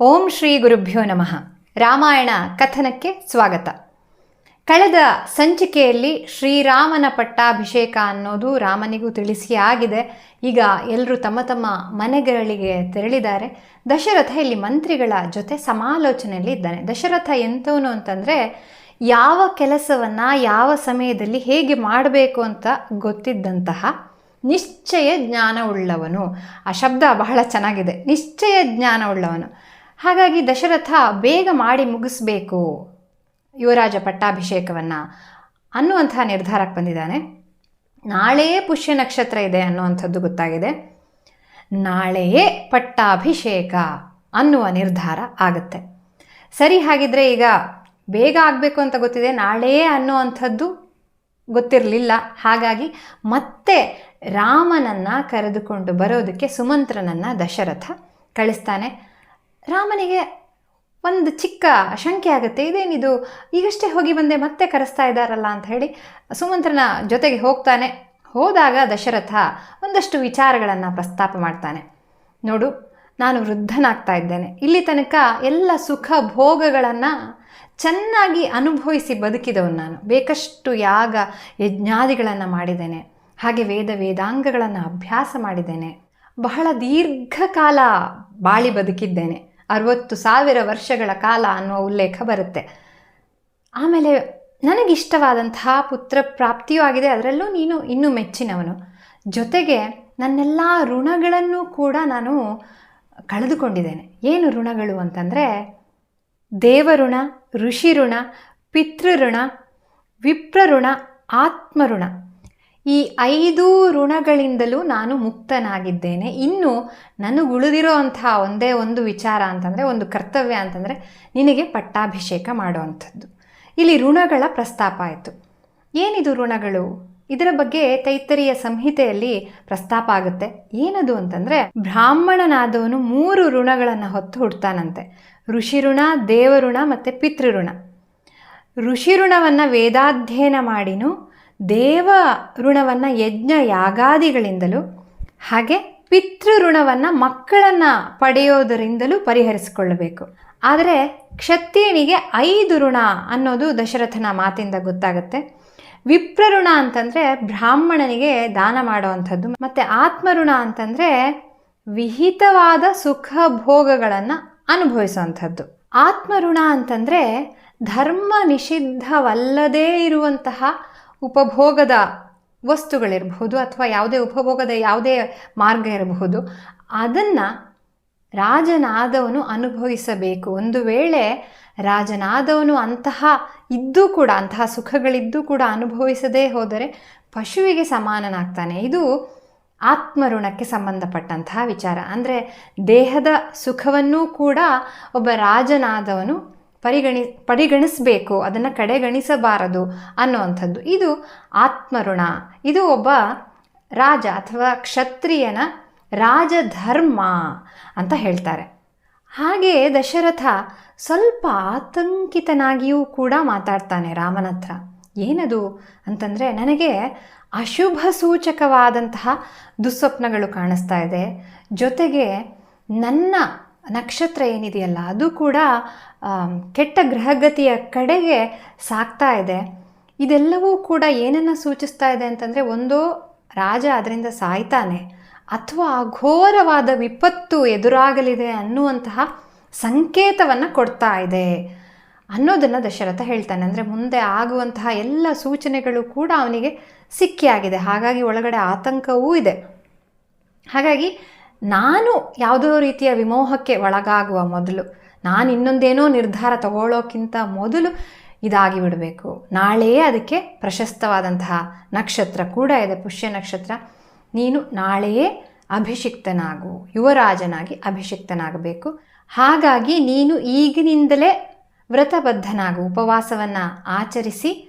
ಓಂ ಶ್ರೀ ಗುರುಭ್ಯೋ ನಮಃ. ರಾಮಾಯಣ ಕಥನಕ್ಕೆ ಸ್ವಾಗತ. ಕಳೆದ ಸಂಚಿಕೆಯಲ್ಲಿ ಶ್ರೀರಾಮನ ಪಟ್ಟಾಭಿಷೇಕ ಅನ್ನೋದು ರಾಮನಿಗೂ ತಿಳಿಸಿ ಆಗಿದೆ. ಈಗ ಎಲ್ಲರೂ ತಮ್ಮ ತಮ್ಮ ಮನೆಗಳಿಗೆ ತೆರಳಿದ್ದಾರೆ. ದಶರಥ ಇಲ್ಲಿ ಮಂತ್ರಿಗಳ ಜೊತೆ ಸಮಾಲೋಚನೆಯಲ್ಲಿ ಇದ್ದಾನೆ. ದಶರಥ ಎಂತವನು ಅಂತಂದರೆ, ಯಾವ ಕೆಲಸವನ್ನು ಯಾವ ಸಮಯದಲ್ಲಿ ಹೇಗೆ ಮಾಡಬೇಕು ಅಂತ ಗೊತ್ತಿದ್ದಂತಹ ನಿಶ್ಚಯ ಜ್ಞಾನವುಳ್ಳವನು. ಆ ಶಬ್ದ ಬಹಳ ಚೆನ್ನಾಗಿದೆ. ನಿಶ್ಚಯ ಜ್ಞಾನವುಳ್ಳವನು. ಹಾಗಾಗಿ ದಶರಥ ಬೇಗ ಮಾಡಿ ಮುಗಿಸ್ಬೇಕು. ಯುವರಾಜ ಪಟ್ಟಾಭಿಷೇಕವನ್ನು ಅನ್ನುವಂಥ ನಿರ್ಧಾರಕ್ಕೆ ಬಂದಿದ್ದಾನೆ. ನಾಳೆಯೇ ಪುಷ್ಯ ನಕ್ಷತ್ರ ಇದೆ ಅನ್ನುವಂಥದ್ದು ಗೊತ್ತಾಗಿದೆ. ನಾಳೆಯೇ ಪಟ್ಟಾಭಿಷೇಕ ಅನ್ನುವ ನಿರ್ಧಾರ ಆಗುತ್ತೆ. ಸರಿ, ಹಾಗಿದ್ರೆ ಈಗ ಬೇಗ ಆಗಬೇಕು ಅಂತ ಗೊತ್ತಿದೆ. ನಾಳೆಯೇ ಅನ್ನುವಂಥದ್ದು ಗೊತ್ತಿರಲಿಲ್ಲ. ಹಾಗಾಗಿ ಮತ್ತೆ ರಾಮನನ್ನು ಕರೆದುಕೊಂಡು ಬರೋದಕ್ಕೆ ಸುಮಂತ್ರನನ್ನು ದಶರಥ ಕಳಿಸ್ತಾನೆ. ರಾಮನಿಗೆ ಒಂದು ಚಿಕ್ಕ ಶಂಕೆ ಆಗುತ್ತೆ. ಇದೇನಿದು? ಈಗಷ್ಟೇ ಹೋಗಿ ಬಂದೆ, ಮತ್ತೆ ಕರೆಸ್ತಾ ಇದ್ದಾರಲ್ಲ ಅಂತ ಹೇಳಿ ಸುಮಂತ್ರನ ಜೊತೆಗೆ ಹೋಗ್ತಾನೆ. ಹೋದಾಗ ದಶರಥ ಒಂದಷ್ಟು ವಿಚಾರಗಳನ್ನು ಪ್ರಸ್ತಾಪ ಮಾಡ್ತಾನೆ. ನೋಡು, ನಾನು ವೃದ್ಧನಾಗ್ತಾ ಇದ್ದೇನೆ. ಇಲ್ಲಿ ತನಕ ಎಲ್ಲ ಸುಖ ಭೋಗಗಳನ್ನು ಚೆನ್ನಾಗಿ ಅನುಭವಿಸಿ ಬದುಕಿದವನು ನಾನು. ಬೇಕಷ್ಟು ಯಾಗ ಯಜ್ಞಾದಿಗಳನ್ನು ಮಾಡಿದ್ದೇನೆ. ಹಾಗೆ ವೇದ ವೇದಾಂಗಗಳನ್ನು ಅಭ್ಯಾಸ ಮಾಡಿದ್ದೇನೆ. ಬಹಳ ದೀರ್ಘಕಾಲ ಬಾಳಿ ಬದುಕಿದ್ದೇನೆ. ಅರವತ್ತು ಸಾವಿರ ವರ್ಷಗಳ ಕಾಲ ಅನ್ನುವ ಉಲ್ಲೇಖ ಬರುತ್ತೆ. ಆಮೇಲೆ ನನಗಿಷ್ಟವಾದಂತಹ ಪುತ್ರ ಪ್ರಾಪ್ತಿಯೂ ಆಗಿದೆ, ಅದರಲ್ಲೂ ನೀನು ಇನ್ನೂ ಮೆಚ್ಚಿನವನು. ಜೊತೆಗೆ ನನ್ನೆಲ್ಲ ಋಣಗಳನ್ನು ಕೂಡ ನಾನು ಕಳೆದುಕೊಂಡಿದ್ದೇನೆ. ಏನು ಋಣಗಳು ಅಂತಂದರೆ ದೇವಋಣ, ಋಷಿ ಋಣ, ಪಿತೃಋಣ, ವಿಪ್ರಋಣ, ಆತ್ಮಋಣ. ಈ ಐದು ಋಣಗಳಿಂದಲೂ ನಾನು ಮುಕ್ತನಾಗಿದ್ದೇನೆ. ಇನ್ನು ನನಗುಳಿದಿರೋ ಅಂತಹ ಒಂದೇ ಒಂದು ವಿಚಾರ ಅಂತಂದರೆ, ಒಂದು ಕರ್ತವ್ಯ ಅಂತಂದರೆ, ನಿನಗೆ ಪಟ್ಟಾಭಿಷೇಕ ಮಾಡುವಂಥದ್ದು. ಇಲ್ಲಿ ಋಣಗಳ ಪ್ರಸ್ತಾಪ ಆಯಿತು. ಏನಿದು ಋಣಗಳು? ಇದರ ಬಗ್ಗೆ ತೈತರಿಯ ಸಂಹಿತೆಯಲ್ಲಿ ಪ್ರಸ್ತಾಪ ಆಗುತ್ತೆ. ಏನದು ಅಂತಂದರೆ, ಬ್ರಾಹ್ಮಣನಾದವನು ಮೂರು ಋಣಗಳನ್ನು ಹೊತ್ತು ಹುಡ್ತಾನಂತೆ. ಋಷಿಋಣ, ದೇವಋಣ ಮತ್ತು ಪಿತೃಋಣ. ಋಷಿಋಣವನ್ನು ವೇದಾಧ್ಯಯನ ಮಾಡಿನೂ ದೇವ ಋಣವನ್ನು ಯಜ್ಞ ಯಾಗಾದಿಗಳಿಂದಲೂ ಹಾಗೆ ಪಿತೃಋಣವನ್ನು ಮಕ್ಕಳನ್ನು ಪಡೆಯೋದರಿಂದಲೂ ಪರಿಹರಿಸಿಕೊಳ್ಳಬೇಕು. ಆದರೆ ಕ್ಷತ್ರಿಯನಿಗೆ ಐದು ಋಣ ಅನ್ನೋದು ದಶರಥನ ಮಾತಿಂದ ಗೊತ್ತಾಗುತ್ತೆ. ವಿಪ್ರಋಣ ಅಂತಂದರೆ ಬ್ರಾಹ್ಮಣನಿಗೆ ದಾನ ಮಾಡುವಂಥದ್ದು, ಮತ್ತು ಆತ್ಮಋಣ ಅಂತಂದರೆ ವಿಹಿತವಾದ ಸುಖ ಭೋಗಗಳನ್ನು ಅನುಭವಿಸುವಂಥದ್ದು. ಆತ್ಮಋಣ ಅಂತಂದರೆ ಧರ್ಮ ನಿಷಿದ್ಧವಲ್ಲದೇ ಇರುವಂತಹ ಉಪಭೋಗದ ವಸ್ತುಗಳಿರಬಹುದು ಅಥವಾ ಯಾವುದೇ ಉಪಭೋಗದ ಯಾವುದೇ ಮಾರ್ಗ ಇರಬಹುದು. ಅದನ್ನು ರಾಜನಾದವನು ಅನುಭವಿಸಬೇಕು. ಒಂದು ವೇಳೆ ರಾಜನಾದವನು ಅಂತಹ ಇದ್ದೂ ಕೂಡ, ಅಂತಹ ಸುಖಗಳಿದ್ದೂ ಕೂಡ ಅನುಭವಿಸದೇ ಹೋದರೆ ಪಶುವಿಗೆ ಸಮಾನನಾಗ್ತಾನೆ. ಇದು ಆತ್ಮಋಣಕ್ಕೆ ಸಂಬಂಧಪಟ್ಟಂತಹ ವಿಚಾರ. ಅಂದರೆ ದೇಹದ ಸುಖವನ್ನೂ ಕೂಡ ಒಬ್ಬ ರಾಜನಾದವನು ಪರಿಗಣಿ, ಪರಿಗಣಿಸಬೇಕು, ಅದನ್ನು ಕಡೆಗಣಿಸಬಾರದು ಅನ್ನುವಂಥದ್ದು. ಇದು ಆತ್ಮಋಣ. ಇದು ಒಬ್ಬ ರಾಜ ಅಥವಾ ಕ್ಷತ್ರಿಯನ ರಾಜಧರ್ಮ ಅಂತ ಹೇಳ್ತಾರೆ. ಹಾಗೆ ದಶರಥ ಸ್ವಲ್ಪ ಆತಂಕಿತನಾಗಿಯೂ ಕೂಡ ಮಾತಾಡ್ತಾನೆ ರಾಮನ ಹತ್ರ. ಏನದು ಅಂತಂದರೆ ನನಗೆ ಅಶುಭ ಸೂಚಕವಾದಂತಹ ದುಸ್ವಪ್ನಗಳು ಕಾಣಿಸ್ತಾ ಇದೆ. ಜೊತೆಗೆ ನನ್ನ ನಕ್ಷತ್ರ ಏನಿದೆಯಲ್ಲ, ಅದು ಕೂಡ ಕೆಟ್ಟ ಗ್ರಹಗತಿಯ ಕಡೆಗೆ ಸಾಕ್ತಾ ಇದೆ. ಇದೆಲ್ಲವೂ ಕೂಡ ಏನನ್ನು ಸೂಚಿಸ್ತಾ ಇದೆ ಅಂತಂದರೆ, ಒಂದೋ ರಾಜ ಅದರಿಂದ ಸಾಯ್ತಾನೆ, ಅಥವಾ ಘೋರವಾದ ವಿಪತ್ತು ಎದುರಾಗಲಿದೆ ಅನ್ನುವಂತಹ ಸಂಕೇತವನ್ನು ಕೊಡ್ತಾ ಇದೆ ಅನ್ನೋದನ್ನು ದಶರಥ ಹೇಳ್ತಾನೆ. ಅಂದರೆ ಮುಂದೆ ಆಗುವಂತಹ ಎಲ್ಲ ಸೂಚನೆಗಳು ಕೂಡ ಅವನಿಗೆ ಸಿಕ್ಕಿಯಾಗಿದೆ. ಹಾಗಾಗಿ ಒಳಗಡೆ ಆತಂಕವೂ ಇದೆ. ಹಾಗಾಗಿ ನಾನು ಯಾವುದೋ ರೀತಿಯ ವಿಮೋಹಕ್ಕೆ ಒಳಗಾಗುವ ಮೊದಲು, ನಾನು ಇನ್ನೊಂದೇನೋ ನಿರ್ಧಾರ ತಗೊಳ್ಳೋಕ್ಕಿಂತ ಮೊದಲು ಇದಾಗಿ ಬಿಡಬೇಕು. ನಾಳೆಯೇ ಅದಕ್ಕೆ ಪ್ರಶಸ್ತವಾದಂತಹ ನಕ್ಷತ್ರ ಕೂಡ ಇದೆ, ಪುಷ್ಯ ನಕ್ಷತ್ರ. ನೀನು ನಾಳೆಯೇ ಅಭಿಷಿಕ್ತನಾಗು, ಯುವರಾಜನಾಗಿ ಅಭಿಷಿಕ್ತನಾಗಬೇಕು. ಹಾಗಾಗಿ ನೀನು ಈಗಿನಿಂದಲೇ ವ್ರತಬದ್ಧನಾಗು, ಉಪವಾಸವನ್ನು ಆಚರಿಸಿ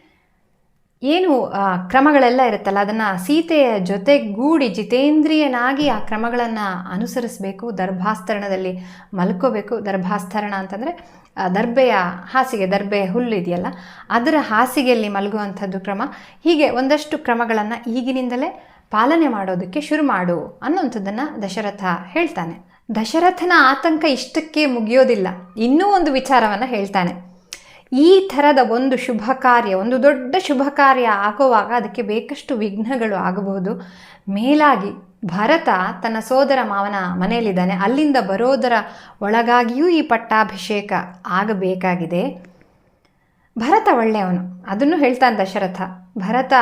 ಏನು ಕ್ರಮಗಳೆಲ್ಲ ಇರುತ್ತಲ್ಲ, ಅದನ್ನು ಸೀತೆಯ ಜೊತೆಗೂಡಿ ಜಿತೇಂದ್ರಿಯನಾಗಿ ಆ ಕ್ರಮಗಳನ್ನು ಅನುಸರಿಸಬೇಕು, ದರ್ಭಾಸ್ತರಣದಲ್ಲಿ ಮಲ್ಕೋಬೇಕು. ದರ್ಭಾಸ್ತರಣ ಅಂತಂದರೆ ದರ್ಬೆಯ ಹಾಸಿಗೆ ದರ್ಬೆಯ ಹುಲ್ಲು ಇದೆಯಲ್ಲ, ಅದರ ಹಾಸಿಗೆಯಲ್ಲಿ ಮಲಗುವಂಥದ್ದು ಕ್ರಮ. ಹೀಗೆ ಒಂದಷ್ಟು ಕ್ರಮಗಳನ್ನು ಈಗಿನಿಂದಲೇ ಪಾಲನೆ ಮಾಡೋದಕ್ಕೆ ಶುರು ಮಾಡು ಅನ್ನುವಂಥದ್ದನ್ನು ದಶರಥ ಹೇಳ್ತಾನೆ. ದಶರಥನ ಆತಂಕ ಇಷ್ಟಕ್ಕೆ ಮುಗಿಯೋದಿಲ್ಲ. ಇನ್ನೂ ಒಂದು ವಿಚಾರವನ್ನು ಹೇಳ್ತಾನೆ. ಈ ಥರದ ಒಂದು ಶುಭ ಕಾರ್ಯ, ಒಂದು ದೊಡ್ಡ ಶುಭ ಕಾರ್ಯ ಆಗುವಾಗ ಅದಕ್ಕೆ ಬೇಕಷ್ಟು ವಿಘ್ನಗಳು ಆಗಬಹುದು. ಮೇಲಾಗಿ ಭರತ ತನ್ನ ಸೋದರ ಮಾವನ ಮನೆಯಲ್ಲಿದ್ದಾನೆ. ಅಲ್ಲಿಂದ ಬರೋದರ ಒಳಗಾಗಿಯೂ ಈ ಪಟ್ಟಾಭಿಷೇಕ ಆಗಬೇಕಾಗಿದೆ. ಭರತ ಒಳ್ಳೆಯವನು. ಅದನ್ನು ಹೇಳ್ತಾನೆ ದಶರಥ. ಭರತ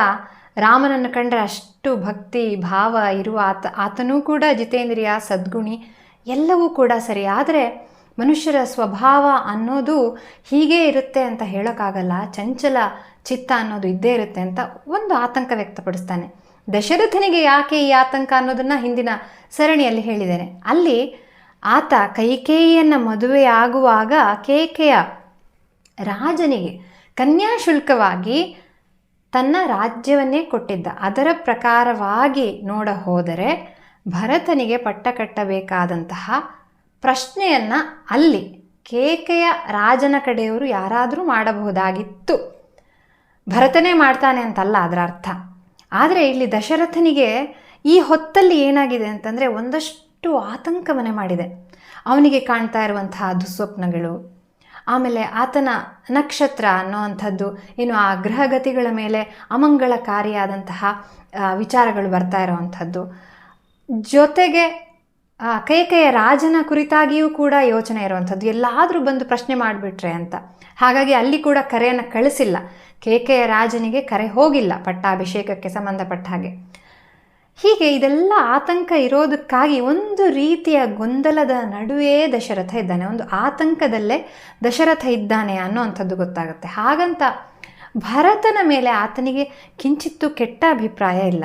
ರಾಮನನ್ನು ಕಂಡ್ರೆ ಅಷ್ಟು ಭಕ್ತಿ, ಭಾವ ಇರುವ ಆತ, ಆತನೂ ಕೂಡ ಜಿತೇಂದ್ರಿಯ ಸದ್ಗುಣಿ, ಎಲ್ಲವೂ ಕೂಡ ಸರಿ. ಆದರೆ ಮನುಷ್ಯರ ಸ್ವಭಾವ ಅನ್ನೋದು ಹೀಗೇ ಇರುತ್ತೆ ಅಂತ ಹೇಳೋಕ್ಕಾಗಲ್ಲ. ಚಂಚಲ ಚಿತ್ತ ಅನ್ನೋದು ಇದ್ದೇ ಇರುತ್ತೆ ಅಂತ ಒಂದು ಆತಂಕ ವ್ಯಕ್ತಪಡಿಸ್ತಾನೆ. ದಶರಥನಿಗೆ ಯಾಕೆ ಈ ಆತಂಕ ಅನ್ನೋದನ್ನು ಹಿಂದಿನ ಸರಣಿಯಲ್ಲಿ ಹೇಳಿದ್ದೇನೆ. ಅಲ್ಲಿ ಆತ ಕೈಕೇಯಿಯನ್ನು ಮದುವೆ ಆಗುವಾಗ ಕೇಕೆಯ ರಾಜನಿಗೆ ಕನ್ಯಾಶುಲ್ಕವಾಗಿ ತನ್ನ ರಾಜ್ಯವನ್ನೇ ಕೊಟ್ಟಿದ್ದ. ಅದರ ಪ್ರಕಾರವಾಗಿ ನೋಡ ಹೋದರೆ ಭರತನಿಗೆ ಪಟ್ಟ ಕಟ್ಟಬೇಕಾದಂತಹ ಪ್ರಶ್ನೆಯನ್ನು ಅಲ್ಲಿ ಕೇಕೆಯ ರಾಜನ ಕಡೆಯವರು ಯಾರಾದರೂ ಮಾಡಬಹುದಾಗಿತ್ತು. ಭರತನೇ ಮಾಡ್ತಾನೆ ಅಂತಲ್ಲ ಅದರ ಅರ್ಥ. ಆದರೆ ಇಲ್ಲಿ ದಶರಥನಿಗೆ ಈ ಹೊತ್ತಲ್ಲಿ ಏನಾಗಿದೆ ಅಂತಂದರೆ ಒಂದಷ್ಟು ಆತಂಕ ಮನೆ ಮಾಡಿದೆ. ಅವನಿಗೆ ಕಾಣ್ತಾ ಇರುವಂತಹ ದುಸ್ವಪ್ನಗಳು, ಆಮೇಲೆ ಆತನ ನಕ್ಷತ್ರ ಅನ್ನೋವಂಥದ್ದು ಏನು ಆ ಗ್ರಹಗತಿಗಳ ಮೇಲೆ ಅಮಂಗಳಕಾರಿಯಾದಂತಹ ವಿಚಾರಗಳು ಬರ್ತಾ ಇರೋವಂಥದ್ದು. ಜೊತೆಗೆ ಆ, ಕೈಕೆಯ ರಾಜನ ಕುರಿತಾಗಿಯೂ ಕೂಡ ಯೋಚನೆ ಇರುವಂಥದ್ದು. ಎಲ್ಲಾದರೂ ಬಂದು ಪ್ರಶ್ನೆ ಮಾಡಿಬಿಟ್ರೆ ಅಂತ. ಹಾಗಾಗಿ ಅಲ್ಲಿ ಕೂಡ ಕರೆಯನ್ನು ಕಳಿಸಿಲ್ಲ. ಕೇಕೆಯ ರಾಜನಿಗೆ ಕರೆ ಹೋಗಿಲ್ಲ ಪಟ್ಟಾಭಿಷೇಕಕ್ಕೆ ಸಂಬಂಧಪಟ್ಟ ಹಾಗೆ. ಹೀಗೆ ಇದೆಲ್ಲ ಆತಂಕ ಇರೋದಕ್ಕಾಗಿ ಒಂದು ರೀತಿಯ ಗೊಂದಲದ ನಡುವೆ ದಶರಥ ಇದ್ದಾನೆ. ಒಂದು ಆತಂಕದಲ್ಲೇ ದಶರಥ ಇದ್ದಾನೆ ಅನ್ನೋವಂಥದ್ದು ಗೊತ್ತಾಗುತ್ತೆ. ಹಾಗಂತ ಭರತನ ಮೇಲೆ ಆತನಿಗೆ ಕಿಂಚಿತ್ತು ಕೆಟ್ಟ ಅಭಿಪ್ರಾಯ ಇಲ್ಲ.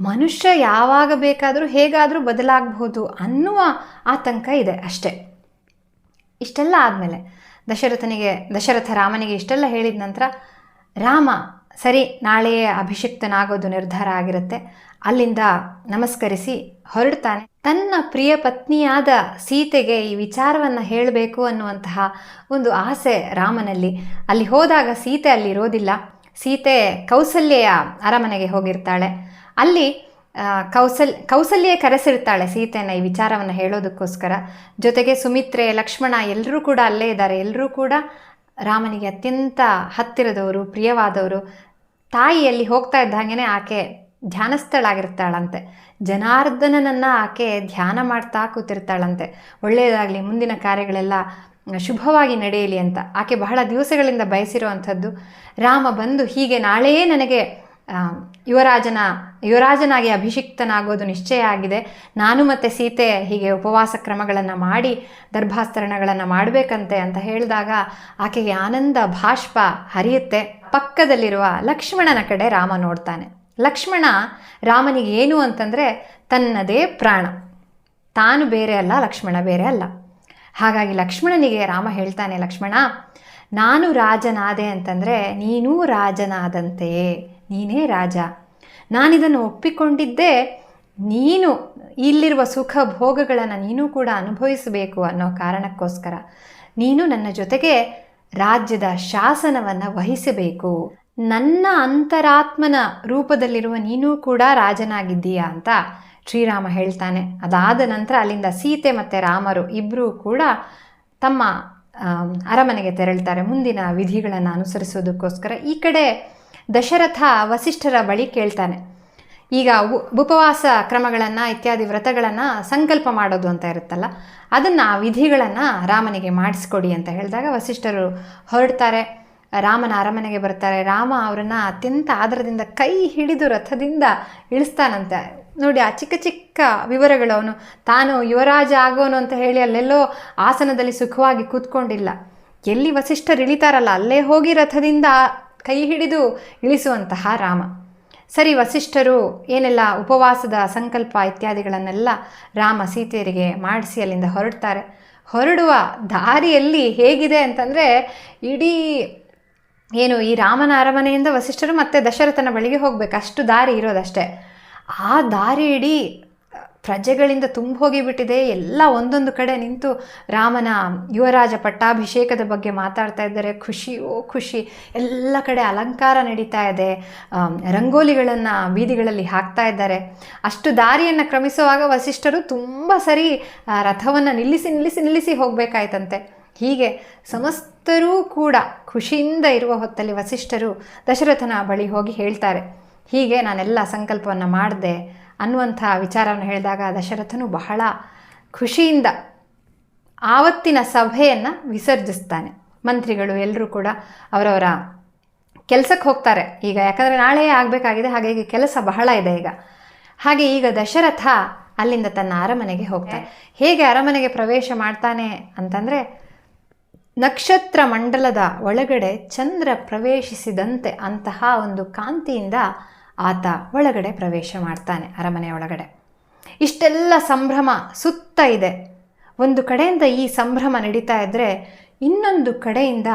ಮನುಷ್ಯ ಯಾವಾಗ ಬೇಕಾದರೂ ಹೇಗಾದರೂ ಬದಲಾಗಬಹುದು ಅನ್ನುವ ಆತಂಕ ಇದೆ ಅಷ್ಟೇ. ಇಷ್ಟೆಲ್ಲ ಆದಮೇಲೆ ದಶರಥನಿಗೆ, ದಶರಥ ರಾಮನಿಗೆ ಇಷ್ಟೆಲ್ಲ ಹೇಳಿದ ನಂತರ ರಾಮ, ಸರಿ, ನಾಳೆಯೇ ಅಭಿಷಿಕ್ತನಾಗೋದು ನಿರ್ಧಾರ ಆಗಿರುತ್ತೆ. ಅಲ್ಲಿಂದ ನಮಸ್ಕರಿಸಿ ಹೊರಡ್ತಾನೆ. ತನ್ನ ಪ್ರಿಯ ಪತ್ನಿಯಾದ ಸೀತೆಗೆ ಈ ವಿಚಾರವನ್ನು ಹೇಳಬೇಕು ಅನ್ನುವಂತಹ ಒಂದು ಆಸೆ ರಾಮನಲ್ಲಿ. ಅಲ್ಲಿ ಹೋದಾಗ ಸೀತೆ ಅಲ್ಲಿ ಇರೋದಿಲ್ಲ. ಸೀತೆ ಕೌಸಲ್ಯ ಅರಮನೆಗೆ ಹೋಗಿರ್ತಾಳೆ. ಅಲ್ಲಿ ಕೌಸಲ್, ಕೌಸಲ್ಯ ಕರೆಸಿರ್ತಾಳೆ ಸೀತೆಯನ್ನು ಈ ವಿಚಾರವನ್ನು ಹೇಳೋದಕ್ಕೋಸ್ಕರ. ಜೊತೆಗೆ ಸುಮಿತ್ರೆ, ಲಕ್ಷ್ಮಣ ಎಲ್ಲರೂ ಕೂಡ ಅಲ್ಲೇ ಇದ್ದಾರೆ. ಎಲ್ಲರೂ ಕೂಡ ರಾಮನಿಗೆ ಅತ್ಯಂತ ಹತ್ತಿರದವರು, ಪ್ರಿಯವಾದವರು. ತಾಯಿಯಲ್ಲಿ ಹೋಗ್ತಾ ಇದ್ದ ಹಾಗೇನೆ ಆಕೆ ಧ್ಯಾನಸ್ಥಳಾಗಿರ್ತಾಳಂತೆ. ಜನಾರ್ದನನನ್ನು ಆಕೆ ಧ್ಯಾನ ಮಾಡ್ತಾ ಕೂತಿರ್ತಾಳಂತೆ. ಒಳ್ಳೆಯದಾಗಲಿ, ಮುಂದಿನ ಕಾರ್ಯಗಳೆಲ್ಲ ಶುಭವಾಗಿ ನಡೆಯಲಿ ಅಂತ. ಆಕೆ ಬಹಳ ದಿವಸಗಳಿಂದ ಬಯಸಿರುವಂಥದ್ದು, ರಾಮ ಬಂದು ಹೀಗೆ ನಾಳೆಯೇ ನನಗೆ ಯುವರಾಜನ, ಯುವರಾಜನಾಗಿ ಅಭಿಷಿಕ್ತನಾಗೋದು ನಿಶ್ಚಯ ಆಗಿದೆ. ನಾನು ಮತ್ತು ಸೀತೆ ಹೀಗೆ ಉಪವಾಸ ಕ್ರಮಗಳನ್ನು ಮಾಡಿ ದರ್ಭಾಸ್ತರಣಗಳನ್ನು ಮಾಡಬೇಕಂತೆ ಅಂತ ಹೇಳಿದಾಗ ಆಕೆಗೆ ಆನಂದ, ಭಾಷ್ಪ ಹರಿಯುತ್ತೆ. ಪಕ್ಕದಲ್ಲಿರುವ ಲಕ್ಷ್ಮಣನ ಕಡೆ ರಾಮ ನೋಡ್ತಾನೆ. ಲಕ್ಷ್ಮಣ ರಾಮನಿಗೆ ಏನು ಅಂತಂದರೆ ತನ್ನದೇ ಪ್ರಾಣ. ತಾನು ಬೇರೆ ಅಲ್ಲ, ಲಕ್ಷ್ಮಣ ಬೇರೆ ಅಲ್ಲ. ಹಾಗಾಗಿ ಲಕ್ಷ್ಮಣನಿಗೆ ರಾಮ ಹೇಳ್ತಾನೆ, ಲಕ್ಷ್ಮಣ, ನಾನು ರಾಜನಾದೆ ಅಂತಂದರೆ ನೀನೂ ರಾಜನಾದಂತೆಯೇ. ನೀನೇ ರಾಜ. ನಾನಿದನ್ನು ಒಪ್ಪಿಕೊಂಡಿದ್ದೆ ನೀನು ಇಲ್ಲಿರುವ ಸುಖ ಭೋಗಗಳನ್ನು ನೀನು ಕೂಡ ಅನುಭವಿಸಬೇಕು ಅನ್ನೋ ಕಾರಣಕ್ಕೋಸ್ಕರ. ನೀನು ನನ್ನ ಜೊತೆಗೆ ರಾಜ್ಯದ ಶಾಸನವನ್ನು ವಹಿಸಬೇಕು. ನನ್ನ ಅಂತರಾತ್ಮನ ರೂಪದಲ್ಲಿರುವ ನೀನು ಕೂಡ ರಾಜನಾಗಿದ್ದೀಯಾ ಅಂತ ಶ್ರೀರಾಮ ಹೇಳ್ತಾನೆ. ಅದಾದ ನಂತರ ಅಲ್ಲಿಂದ ಸೀತೆ ಮತ್ತು ರಾಮರು ಇಬ್ಬರೂ ಕೂಡ ತಮ್ಮ ಅರಮನೆಗೆ ತೆರಳ್ತಾರೆ. ಮುಂದಿನ ವಿಧಿಗಳನ್ನು ಅನುಸರಿಸೋದಕ್ಕೋಸ್ಕರ ಈ ಕಡೆ ದಶರಥ ವಸಿಷ್ಠರ ಬಳಿ ಕೇಳ್ತಾನೆ. ಈಗ ಉಪವಾಸ ಕ್ರಮಗಳನ್ನು ಇತ್ಯಾದಿ ವ್ರತಗಳನ್ನು ಸಂಕಲ್ಪ ಮಾಡೋದು ಅಂತ ಇರುತ್ತಲ್ಲ, ಅದನ್ನು ವಿಧಿಗಳನ್ನು ರಾಮನಿಗೆ ಮಾಡಿಸ್ಕೊಡಿ ಅಂತ ಹೇಳಿದಾಗ ವಸಿಷ್ಠರು ಹೊರಡ್ತಾರೆ. ರಾಮನ ಅರಮನೆಗೆ ಬರ್ತಾರೆ. ರಾಮ ಅವರನ್ನು ಅತ್ಯಂತ ಆದರದಿಂದ ಕೈ ಹಿಡಿದು ರಥದಿಂದ ಇಳಿಸ್ತಾನಂತೆ. ನೋಡಿ ಆ ಚಿಕ್ಕ ಚಿಕ್ಕ ವಿವರಗಳು ಅವನು, ತಾನು ಯುವರಾಜ ಆಗೋನು ಅಂತ ಹೇಳಿ ಅಲ್ಲೆಲ್ಲೋ ಆಸನದಲ್ಲಿ ಸುಖವಾಗಿ ಕೂತ್ಕೊಂಡಿಲ್ಲ. ಎಲ್ಲಿ ವಸಿಷ್ಠರು ಇಳಿತಾರಲ್ಲ ಅಲ್ಲೇ ಹೋಗಿ ರಥದಿಂದ ಕೈ ಹಿಡಿದು ಇಳಿಸುವಂತಹ ರಾಮ. ಸರಿ ವಸಿಷ್ಠರು, ಏನೆಲ್ಲ ಉಪವಾಸದ ಸಂಕಲ್ಪ ಇತ್ಯಾದಿಗಳನ್ನೆಲ್ಲ ರಾಮ ಸೀತೆಯರಿಗೆ ಮಾಡಿಸಿ ಅಲ್ಲಿಂದ ಹೊರಡ್ತಾರೆ. ಹೊರಡುವ ದಾರಿಯಲ್ಲಿ ಹೇಗಿದೆ ಅಂತಂದರೆ, ಇಡೀ ಏನು ಈ ರಾಮನ ಅರಮನೆಯಿಂದ ವಸಿಷ್ಠರು ಮತ್ತೆ ದಶರಥನ ಬಳಿಗೆ ಹೋಗಬೇಕು. ಅಷ್ಟು ದಾರಿ ಇರೋದಷ್ಟೇ. ಆ ದಾರಿ ಇಡೀ ಪ್ರಜೆಗಳಿಂದ ತುಂಬ ಹೋಗಿಬಿಟ್ಟಿದೆ ಎಲ್ಲ ಒಂದೊಂದು ಕಡೆ ನಿಂತು ರಾಮನ ಯುವರಾಜ ಪಟ್ಟಾಭಿಷೇಕದ ಬಗ್ಗೆ ಮಾತಾಡ್ತಾ ಇದ್ದಾರೆ. ಖುಷಿ, ಓ ಖುಷಿ. ಎಲ್ಲ ಕಡೆ ಅಲಂಕಾರ ನಡೀತಾ ಇದೆ. ರಂಗೋಲಿಗಳನ್ನು ಬೀದಿಗಳಲ್ಲಿ ಹಾಕ್ತಾ ಇದ್ದಾರೆ. ಅಷ್ಟು ದಾರಿಯನ್ನು ಕ್ರಮಿಸುವಾಗ ವಸಿಷ್ಠರು ತುಂಬ ಸರಿ ರಥವನ್ನು ನಿಲ್ಲಿಸಿ ನಿಲ್ಲಿಸಿ ನಿಲ್ಲಿಸಿ ಹೋಗಬೇಕಾಯ್ತಂತೆ. ಹೀಗೆ ಸಮಸ್ತರೂ ಕೂಡ ಖುಷಿಯಿಂದ ಇರುವ ಹೊತ್ತಲ್ಲಿ ವಸಿಷ್ಠರು ದಶರಥನ ಬಳಿ ಹೋಗಿ ಹೇಳ್ತಾರೆ. ಹೀಗೆ ನಾನೆಲ್ಲ ಸಂಕಲ್ಪವನ್ನು ಮಾಡಿದೆ. ಅನ್ನುವಂಥ ವಿಚಾರವನ್ನು ಹೇಳಿದಾಗ ದಶರಥನು ಬಹಳ ಖುಷಿಯಿಂದ ಆವತ್ತಿನ ಸಭೆಯನ್ನು ವಿಸರ್ಜಿಸ್ತಾನೆ. ಮಂತ್ರಿಗಳು ಎಲ್ಲರೂ ಕೂಡ ಅವರವರ ಕೆಲಸಕ್ಕೆ ಹೋಗ್ತಾರೆ. ಈಗ ಯಾಕಂದರೆ ನಾಳೆಯೇ ಆಗಬೇಕಾಗಿದೆ ಹಾಗಾಗಿ ಕೆಲಸ ಬಹಳ ಇದೆ ಈಗ. ಹಾಗೆ ಈಗ ದಶರಥ ಅಲ್ಲಿಂದ ತನ್ನ ಅರಮನೆಗೆ ಹೋಗ್ತಾನೆ. ಹೇಗೆ ಅರಮನೆಗೆ ಪ್ರವೇಶ ಮಾಡ್ತಾನೆ ಅಂತಂದರೆ, ನಕ್ಷತ್ರ ಮಂಡಲದ ಒಳಗಡೆ ಚಂದ್ರ ಪ್ರವೇಶಿಸಿದಂತೆ ಅಂತಹ ಒಂದು ಕಾಂತಿಯಿಂದ ಆತ ಒಳಗಡೆ ಪ್ರವೇಶ ಮಾಡ್ತಾನೆ ಅರಮನೆ ಒಳಗಡೆ. ಇಷ್ಟೆಲ್ಲ ಸಂಭ್ರಮ ಸುತ್ತ ಇದೆ. ಒಂದು ಕಡೆಯಿಂದ ಈ ಸಂಭ್ರಮ ನಡೀತಾ ಇದ್ದರೆ ಇನ್ನೊಂದು ಕಡೆಯಿಂದ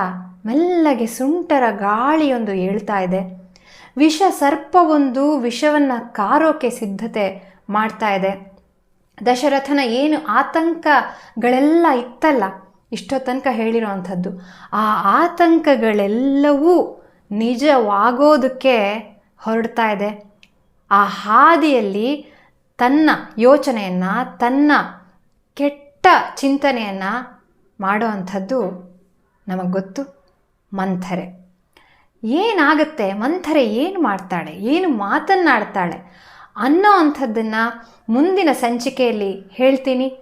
ಮೆಲ್ಲಗೆ ಸುಂಟರ ಗಾಳಿಯೊಂದು ಏಳ್ತಾ ಇದೆ. ವಿಷ ಸರ್ಪವೊಂದು ವಿಷವನ್ನು ಕಾರೋಕೆ ಸಿದ್ಧತೆ ಮಾಡ್ತಾ ಇದೆ. ದಶರಥನ ಏನು ಆತಂಕಗಳೆಲ್ಲ ಇತ್ತಲ್ಲ ಇಷ್ಟೋ ತನಕ ಹೇಳಿರೋವಂಥದ್ದು. ಆ ಆತಂಕಗಳೆಲ್ಲವೂ ನಿಜವಾಗೋದಕ್ಕೆ ಹೊರಡ್ತಾ ಇದೆ. ಆ ಹಾದಿಯಲ್ಲಿ ತನ್ನ ಯೋಚನೆಯನ್ನು, ತನ್ನ ಕೆಟ್ಟ ಚಿಂತನೆಯನ್ನು ಮಾಡೋ ಅಂಥದ್ದು ನಮಗೆ ಗೊತ್ತು? ಮಂಥರೆ. ಏನಾಗುತ್ತೆ? ಮಂಥರೆ ಏನು ಮಾಡ್ತಾಳೆ? ಏನು ಮಾತನ್ನಾಡ್ತಾಳೆ? ಅನ್ನೋ ಅಂಥದ್ದನ್ನು ಮುಂದಿನ ಸಂಚಿಕೆಯಲ್ಲಿ ಹೇಳ್ತೀನಿ.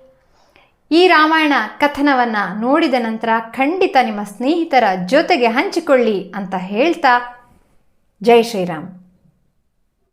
ಈ ರಾಮಾಯಣ ಕಥನವನ್ನು ನೋಡಿದ ನಂತರ ಖಂಡಿತ ನಿಮ್ಮ ಸ್ನೇಹಿತರ ಜೊತೆಗೆ ಹಂಚಿಕೊಳ್ಳಿ ಅಂತ ಹೇಳ್ತಾ ಜೈ ಶ್ರೀರಾಮ್.